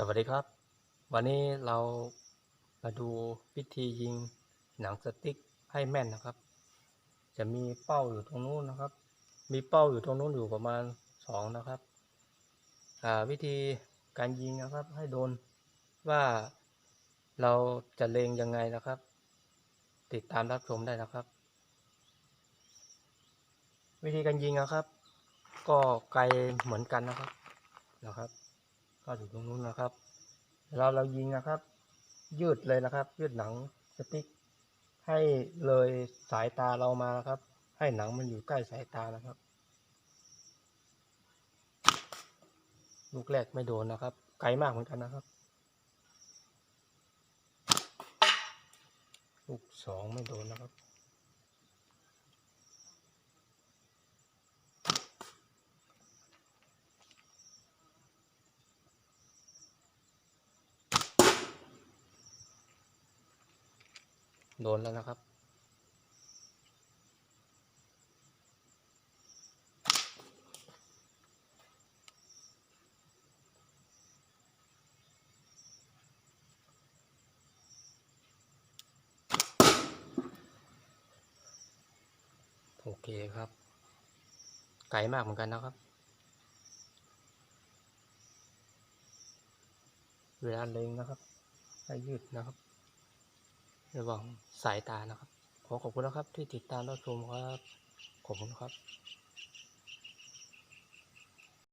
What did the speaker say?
สวัสดีครับ วันนี้เรามาดูวิธียิงหนังสติ๊กให้แม่นนะครับ จะมีเป้าอยู่ตรงนู้นนะครับ มีเป้าอยู่ตรงนู้นอยู่ประมาณสองนะครับวิธีการยิงนะครับ ให้โดนว่าเราจะเลงยังไงนะครับ ติดตามรับชมได้นะครับ วิธีการยิงนะครับ ก็ไกลเหมือนกันนะครับนะครับ ก็อยู่ตรงนู้นนะครับเราเรายิงนะครับ ยืดเลยนะครับ ยืดหนังสติ๊กให้เลยสายตาเรามานะครับ ให้หนังมันอยู่ใกล้สายตานะครับ ลูกแรกไม่โดนนะครับ ไกลมากเหมือนกันนะครับ ลูกสองไม่โดนนะครับ โดนแล้วนะครับ โอเคครับ ไกลมากเหมือนกันนะครับ เวลาเล็งนะครับให้ยืดนะครับ ระหว่างสายตานะครับ ขอขอบคุณนะครับที่ติดตามรับชมครับ ขอบคุณครับ